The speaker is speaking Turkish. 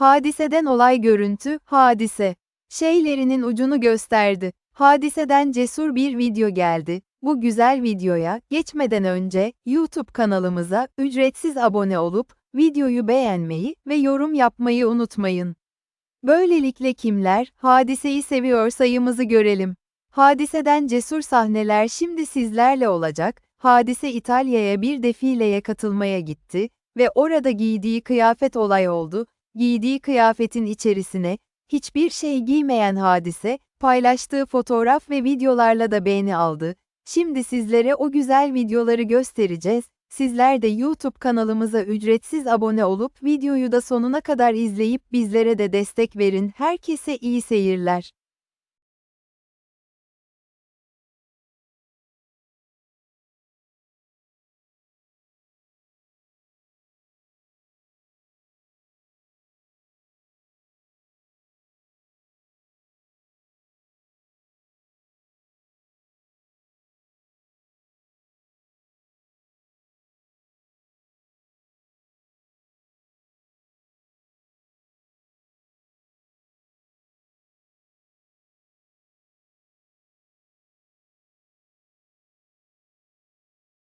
Hadiseden olay görüntü, hadise. Şeylerinin ucunu gösterdi. Hadiseden cesur bir video geldi. Bu güzel videoya geçmeden önce YouTube kanalımıza ücretsiz abone olup videoyu beğenmeyi ve yorum yapmayı unutmayın. Böylelikle kimler hadiseyi seviyor sayımızı görelim. Hadiseden cesur sahneler şimdi sizlerle olacak. Hadise İtalya'ya bir defileye katılmaya gitti ve orada giydiği kıyafet olay oldu. Giydiği kıyafetin içerisine hiçbir şey giymeyen hadise paylaştığı fotoğraf ve videolarla da beğeni aldı. Şimdi sizlere o güzel videoları göstereceğiz. Sizler de YouTube kanalımıza ücretsiz abone olup videoyu da sonuna kadar izleyip bizlere de destek verin. Herkese iyi seyirler.